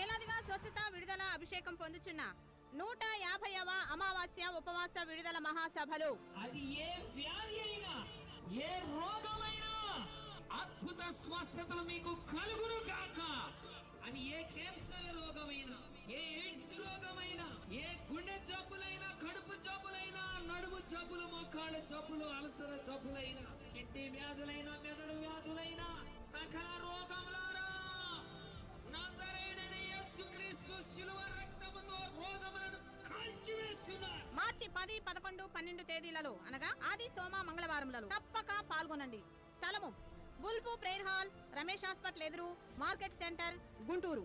వేలాదిగా స్వస్థత విడుదల అభిషేకం పొందుచున్న నూట యాభైవ అమావాస్య ఉపవాస విడుదల మహాసభలు. అది ఏ వ్యాధి అయినా ఏ రోగమైనా అద్భుత స్వస్థతలు మీకు కలుగును కాక అని ఏ క్యాన్సర్ రోగమైనా ఏ ఎయిడ్స్ రోగమైనా ఏ గుండె జబ్బులైనా కడుపు జబ్బులైనా నడుము జబ్బులు మోకాళ్ళ జబ్బులు అలసర జబ్బులైనా కిడ్నీ వ్యాధులైనా మెదడు వ్యాధులైనా సకల రోగములారా మార్చి పది పదకొండు పన్నెండు తేదీలలో అనగా ఆది సోమ మంగళవారంలో తప్పక పాల్గొనండి. స్థలము బుల్పు ప్రేయర్ హాల్ రమేష్ హాస్పిటల్ ఎదురు market centre Guntur.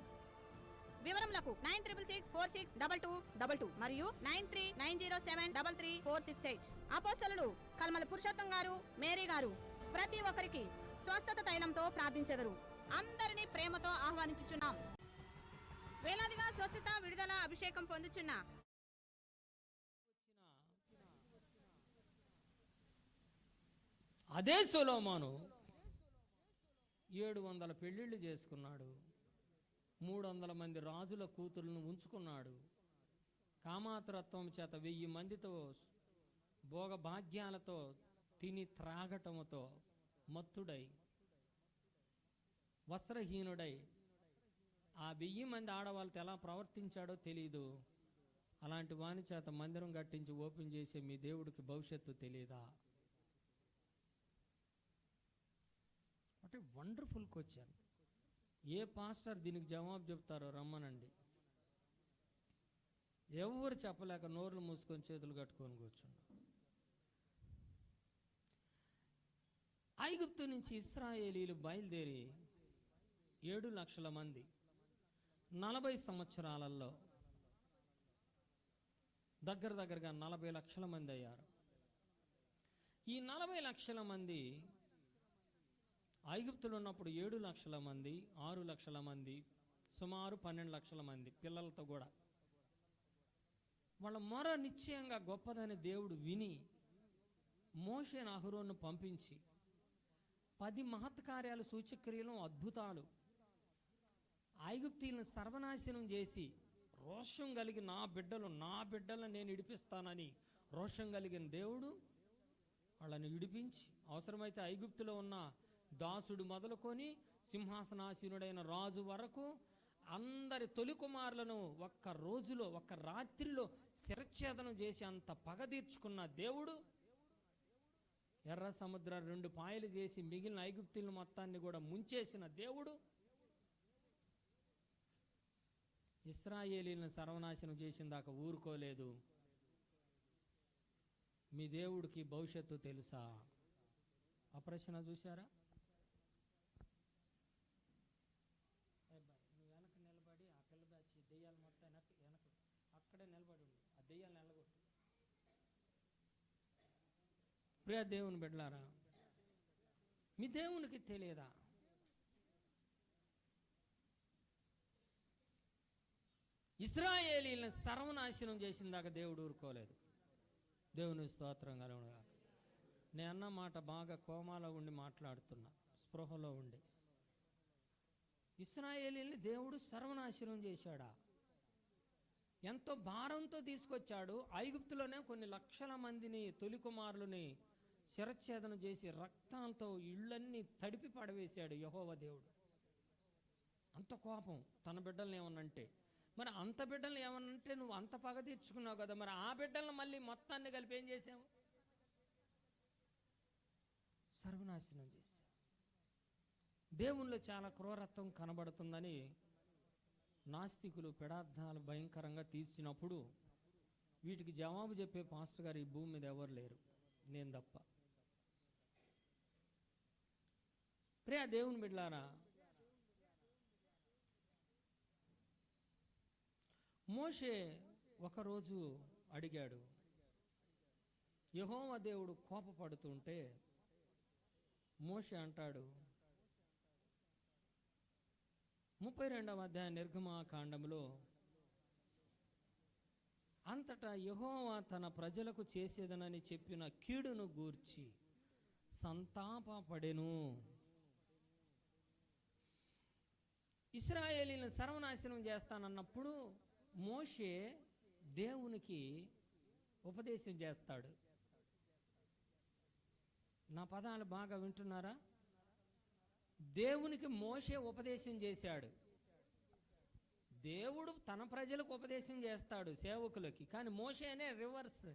వివరములకు nine triple six four six double two double two మరియు nine three nine zero seven double three four six eight. Apostle కల్మల పురుషోత్తం గారు మేరీ గారు ప్రతి ఒక్కరికి స్వస్థత తైలంతో ప్రార్థించెదరు. అందరినీ ప్రేమతో ఆహ్వానించుచున్నాం. వేలాదిగా స్వస్థత విడుదల అభిషేకం పొందుచున్న అదే సొలోమాను ఏడు వందల పెళ్ళిళ్ళు చేసుకున్నాడు. మూడు వందల మంది రాజుల కూతురులను ఉంచుకున్నాడు. కామాతృత్వం చేత వెయ్యి మందితో భోగభాగ్యాలతో తిని త్రాగటముతో మత్తుడై వస్త్రహీనుడై ఆ వెయ్యి మంది ఆడవాళ్ళతో ఎలా ప్రవర్తించాడో తెలియదు అలాంటి వాని చేత మందిరం కట్టించి ఓపెన్ చేసే మీ దేవుడికి భవిష్యత్తు తెలియదా అంటే వండర్ఫుల్ క్వశ్చన్ ఏ పాస్టర్ దీనికి జవాబు చెప్తారో రమ్మనండి. ఎవరు చెప్పలేక నోర్లు మూసుకొని చేతులు కట్టుకొని కూర్చున్నా ఐగుప్తు నుంచి ఇస్రాయేలీలు బయలుదేరి ఏడు లక్షల మంది. నలభై సంవత్సరాలలో దగ్గర దగ్గరగా నలభై లక్షల మంది అయ్యారు. ఈ నలభై లక్షల మంది ఐగుప్తులు ఉన్నప్పుడు ఏడు లక్షల మంది ఆరు లక్షల మంది సుమారు పన్నెండు లక్షల మంది పిల్లలతో కూడా. వాళ్ళ మొర నిశ్చయంగా గొప్పదని దేవుడు విని మోషే అహరోను పంపించి పది మహత్కార్యాలు సూచక్రియలు అద్భుతాలు ఐగుప్తీలను సర్వనాశనం చేసి రోషం కలిగి నా బిడ్డలు నా బిడ్డలను నేను ఇడిపిస్తానని రోషం కలిగిన దేవుడు వాళ్ళని విడిపించి అవసరమైతే ఐగుప్తులో ఉన్న దాసుడు మొదలుకొని సింహాసనాసీనుడైన రాజు వరకు అందరి తొలి కుమారులను ఒక్క రోజులో ఒక్క రాత్రిలో శిరఛేదనం చేసి అంత పగ తీర్చుకున్న దేవుడు ఎర్ర సముద్ర రెండు పాయలు చేసి మిగిలిన ఐగుప్తులను మొత్తాన్ని కూడా ముంచేసిన దేవుడు. ఇస్రాయేలీలను సర్వనాశనం చేసిన దాకా ఊరుకోలేదు. మీ దేవుడికి భవిష్యత్తు తెలుసా? ఆ ప్రశ్న చూసారా నువ్వు వెనక నిలబడి ఆ పిల్ల దాచి దెయ్యాలు మొత్తం వెనక వెనక అక్కడే నిలబడి ఉండు. ఆ దెయ్యాలు నిలగొట్టు. ప్రియ దేవుని బిడ్డలారా మీ దేవునికి తెలియదా? ఇస్రాయేలీలను సర్వనాశనం చేసిన దాకా దేవుడు ఊరుకోలేదు. దేవుని స్తోత్రం కలుగునుగా నేను అన్న మాట బాగా కోమాలో ఉండి మాట్లాడుతున్నా స్పృహలో ఉండి. ఇస్రాయేలీని దేవుడు సర్వనాశనం చేశాడా? ఎంతో భారంతో తీసుకొచ్చాడు. ఐగుప్తులోనే కొన్ని లక్షల మందిని తొలి కుమారులని శిరచ్ఛేదన చేసి రక్తాలతో ఇళ్ళన్నీ తడిపి పడవేశాడు యహోవ దేవుడు. అంత కోపం తన బిడ్డల్ని ఏమన్నంటే మరి అంత బిడ్డలు ఏమనంటే నువ్వు అంత పగ తీర్చుకున్నావు కదా మరి ఆ బిడ్డలను మళ్ళీ మొత్తాన్ని కలిపి ఏం చేసావు? సర్వనాశనం చేశావు దేవుళ్ళు చాలా క్రూరత్వం కనబడుతుందని నాస్తికులు పెడార్థాలు భయంకరంగా తీసినప్పుడు వీటికి జవాబు చెప్పే పాస్టర్ గారు ఈ భూమి మీద ఎవరు లేరు. నేను తప్ప. ప్రియ దేవుని బిడ్లారా మోషే ఒకరోజు అడిగాడు యహోమ దేవుడు కోపపడుతుంటే మోషే అంటాడు ముప్పై రెండవ అధ్యాయ నిర్గమాకాండములో అంతటా యహోవా తన ప్రజలకు చేసేదనని చెప్పిన కీడును గూర్చి సంతాపపడెను ఇస్రాయేలీని సర్వనాశనం చేస్తానన్నప్పుడు మోషే దేవునికి ఉపదేశం చేస్తాడు. నా పదాలు బాగా వింటున్నారా? దేవునికి మోషే ఉపదేశం చేశాడు. దేవుడు తన ప్రజలకు ఉపదేశం చేస్తాడు సేవకులకి. కానీ మోషేనే రివర్స్.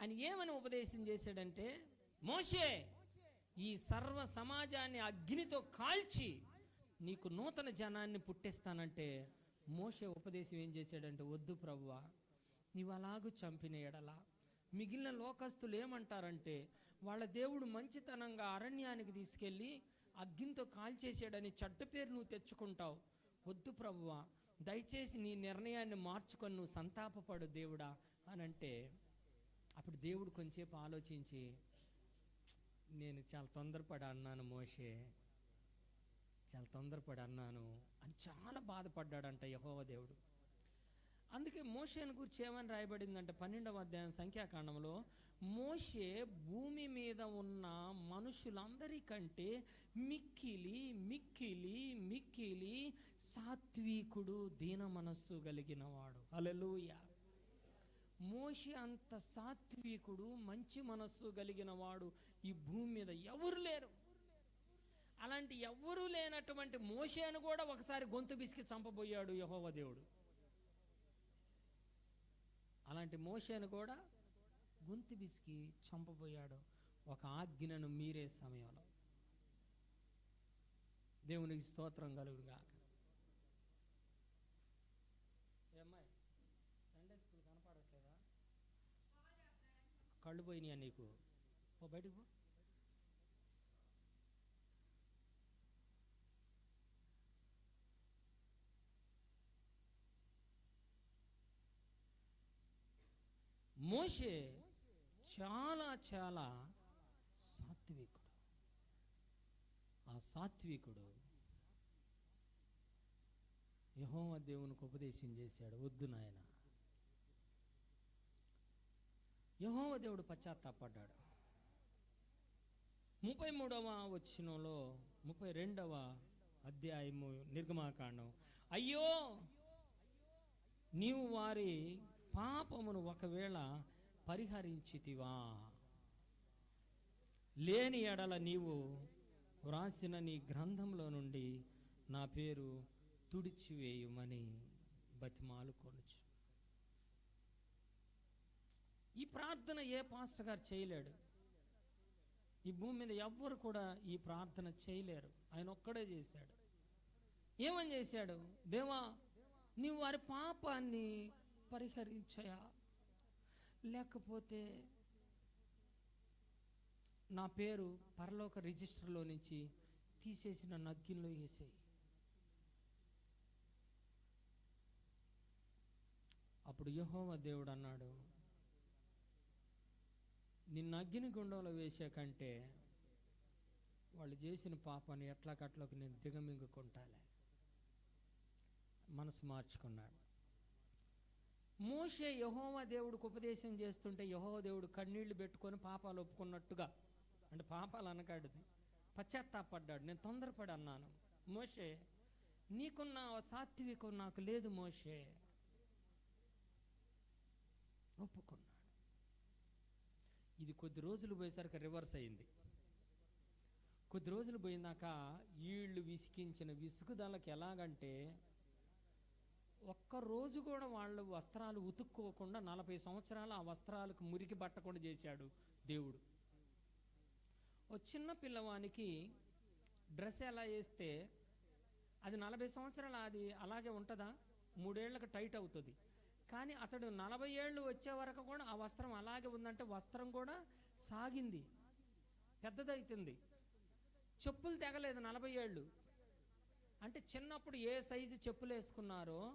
ఆయన ఏమని ఉపదేశం చేశాడంటే మోషే ఈ సర్వ సమాజాన్ని అగ్నితో కాల్చి నీకు నూతన జనాన్ని పుట్టిస్తానంటే మోసే ఉపదేశం ఏం చేశాడంటే వద్దు ప్రభువా నీవు అలాగూ చంపిన ఎడల. మిగిలిన లోకస్తులు ఏమంటారంటే వాళ్ళ దేవుడు మంచితనంగా అరణ్యానికి తీసుకెళ్ళి అగ్గింతో కాల్చేసాడని చెడ్డ పేరు నువ్వు తెచ్చుకుంటావు. వద్దు ప్రభువా దయచేసి నీ నిర్ణయాన్ని మార్చుకొని నువ్వు సంతాపపడు దేవుడా అని అంటే అప్పుడు దేవుడు కొంచెంసేపు ఆలోచించి నేను చాలా తొందరపడి అన్నాను మోషే చాలా తొందరపడి అన్నాను అని చాలా బాధపడ్డాడంట యహోవ దేవుడు. అందుకే మోషేను గురించి ఏమని రాయబడిందంటే పన్నెండవ అధ్యాయం సంఖ్యాకాండంలో మోషే భూమి మీద ఉన్న మనుషులందరికంటే మిక్కిలి మిక్కిలి మిక్కిలి సాత్వికుడు దీన మనస్సు కలిగినవాడు. అలెలుయ మోషే అంత సాత్వికుడు మంచి మనస్సు కలిగినవాడు ఈ భూమి మీద ఎవరు లేరు. అలాంటి ఎవ్వరూ లేనటువంటి మోషేను కూడా ఒకసారి గొంతు బిసికి చంపబోయాడు యహోవ దేవుడు. అలాంటి మోషేను కూడా గొంతు బిసికి చంపబోయాడు. ఒక ఆజ్ఞను మీరే సమయంలో. దేవునికి స్తోత్రం కలుగుగాక ఏమ్మాయి సండే స్కూల్ కనపడట్లేదా? కళ్ళు పోయినాయా నీకు? ఓ పో. మోషే చాలా చాలా సాత్వికుడు. ఆ సాత్వికుడు యహోమ దేవునికి ఉపదేశం చేశాడు వద్దు నాయన. యహోమ దేవుడు పశ్చాత్తాపడ్డాడు. ముప్పై మూడవ వచ్చినంలో ముప్పై రెండవ అధ్యాయము నిర్గమాకాండం. అయ్యో నీవు వారి పాపమును ఒకవేళ పరిహరించితివా? లేని ఎడల నీవు వ్రాసిన నీ గ్రంథంలో నుండి నా పేరు తుడిచివేయుమని బతిమాలు కొనుచు. ఈ ప్రార్థన ఏ పాస్టర్ గారు చేయలేడు. ఈ భూమి మీద ఎవ్వరు కూడా ఈ ప్రార్థన చేయలేరు. ఆయన ఒక్కడే చేశాడు. ఏమని చేశాడు? దేవా నీవు వారి పాపాన్ని పరిహరించయా? లేకపోతే నా పేరు పరలోక రిజిస్టర్లో నుంచి తీసేసిన నగ్గిల్లో వేసేయి. అప్పుడు యహోవ దేవుడు అన్నాడు నిన్ను అగ్గిని గుండంలో వేసే కంటే వాళ్ళు చేసిన పాపాన్ని ఎట్లా కట్లోకి నేను దిగమింగుకుంటాలే? మనసు మార్చుకున్నాడు. మోషే యహోవ దేవుడికి ఉపదేశం చేస్తుంటే యహోవ దేవుడు కన్నీళ్ళు పెట్టుకొని పాపాలు ఒప్పుకున్నట్టుగా అంటే పాపాలు అనకాడిది పశ్చాత్తాపడ్డాడు. నేను తొందరపడి అన్నాను మోషే నీకున్న సాత్వికం నాకు లేదు మోషే. ఒప్పుకున్నాడు. ఇది కొద్ది రోజులు పోయేసరికి రివర్స్ అయింది. కొద్ది రోజులు పోయినాక వీళ్ళు విసికించిన విసుగుదలకి ఎలాగంటే ఒక్క రోజు కూడా వాళ్ళు వస్త్రాలు ఉతుక్కోకుండా నలభై సంవత్సరాలు ఆ వస్త్రాలకు మురికి పట్టకుండా చేశాడు దేవుడు. ఓ చిన్న పిల్లవానికి డ్రెస్ ఎలా వేస్తే అది నలభై సంవత్సరాలు అది అలాగే ఉంటుందా? మూడేళ్ళకు టైట్ అవుతుంది. కానీ అతడు నలభై ఏళ్ళు వచ్చే వరకు కూడా ఆ వస్త్రం అలాగే ఉందంటే వస్త్రం కూడా సాగింది. పెద్దదవుతుంది చెప్పులు తెగలేదు నలభై ఏళ్ళు. అంటే చిన్నప్పుడు ఏ సైజు చెప్పులు వేసుకున్నారో